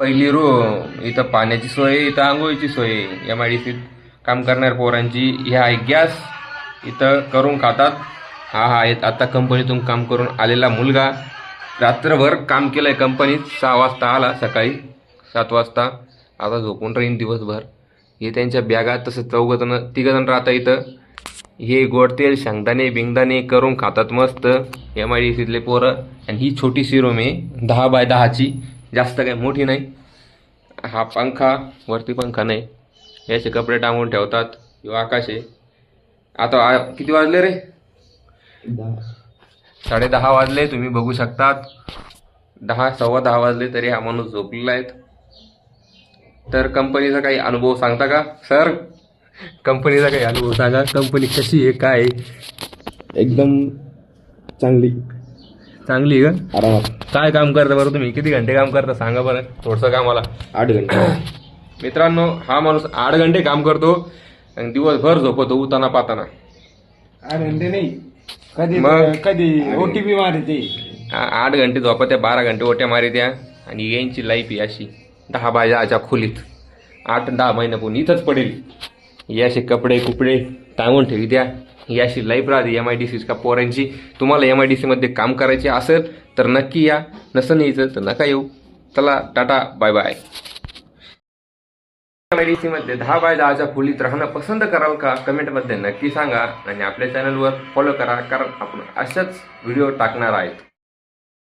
पहिली रो इथं पाण्याची सोय इथं आंघोळीची सोय. एम आय डी सीत काम करणाऱ्या पोरांची ह्या आहे गॅस इथं करून खातात. हा हा आहेत आता कंपनीतून काम करून आलेला मुलगा. रात्रभर काम केलं आहे कंपनीत. सहा वाजता आला सकाळी सात वाजता. आता झोपून राहीन दिवसभर. हे त्यांच्या बॅगा तसं चौघजण तिघजण राहता इथं. हे गोड तेल शेंगदाणे बिंगदाणे करून खातात मस्त. एम आय डी सीतले पोरं. आणि ही छोटीशी रूम आहे दहा बाय दहाची. जास्त काही मोठी नाही. हा पंखा वरती पंखा नाही. याचे कपडे टांगून ठेवतात. किंवा आकाश आहे. आता आ- किती वाजले रे? साडे दहा वाजले तुम्ही बघू शकतात. दहा सव्वा दहा वाजले तरी हा माणूस झोपलेला आहे. तर कंपनीचा काही अनुभव सांगता का? सर? कंपनीचा काही अनुभव सांगा. कंपनी कशी आहे? काय? एकदम चांगली. चांगली आहे का? आरामात. काय काम करता बरं तुम्ही? किती घंटे काम करता? सांगा बरं थोडंसं कामाला. आठ घंटे. मित्रांनो हा माणूस आठ घंटे काम करतो आणि दिवसभर झोपतो उताना पाताना. आठ घंटे नाही. कधी मग? कधी ओटीपी मारते. आ- आठ घंटे झोपत्या बारा घंटे ओट्या मारित्या आणि यांची लाईफ ही अशी दहा बाय दहाच्या खोलीत. आठ दहा महिन्यापूर्वी इथंच पडेल. ही असे कपडे कुपडे टांगून ठेवी द्या ही अशी लाईफ राहते एम आय डी सी का पोरांची तुम्हाला एम आय डी सीमध्ये काम करायचे असेल तर नक्की या. नसं यायचं तर नका येऊ. चला tata bye bye M I D सीमध्ये दहा बाय दहाच्या खोलीत राहणं पसंत कराल का? कमेंटमध्ये नक्की सांगा आणि आपल्या चॅनलवर फॉलो करा कारण आपण अशाच व्हिडिओ टाकणार आहेत.